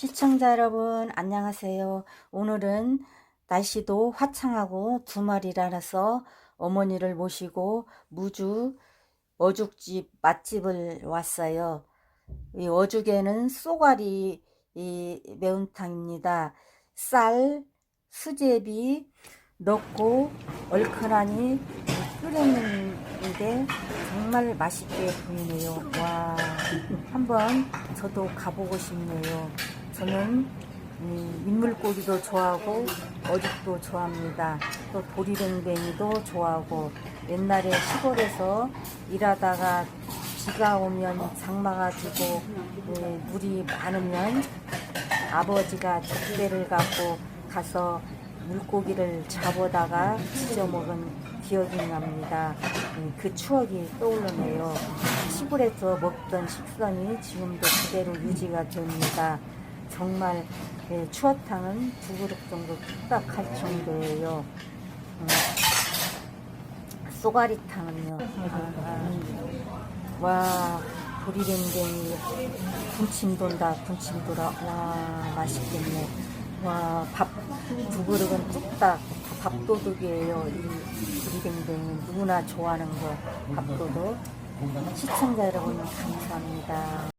시청자 여러분 안녕하세요. 오늘은 날씨도 화창하고 주말이라서 어머니를 모시고 무주 어죽집 맛집을 왔어요. 이 어죽에는 쏘가리 이 매운탕입니다. 쌀, 수제비 넣고 얼큰하니 끓였는데 정말 맛있게 보이네요. 와, 한번 저도 가보고 싶네요. 저는 음, 민물고기도 좋아하고 어죽도 좋아합니다. 또 보리뱅뱅이도 좋아하고 옛날에 시골에서 일하다가 비가 오면 장마가 지고 그 물이 많으면 아버지가 족대를 갖고 가서 물고기를 잡아다가 지져 먹은 기억이 납니다. 음, 그 추억이 떠오르네요. 시골에서 먹던 식선이 지금도 그대로 유지가 됩니다. 정말 예, 추어탕은 두 그릇 정도 뚝딱 할 정도예요. 음, 쏘가리탕은요. 아, 아, 와, 보리뱅뱅이 군침 돈다, 군침 돌아. 와, 맛있겠네. 와, 밥 두 그릇은 뚝딱 밥도둑이에요. 이 보리뱅뱅이 누구나 좋아하는 거 밥도둑. 시청자 여러분 감사합니다.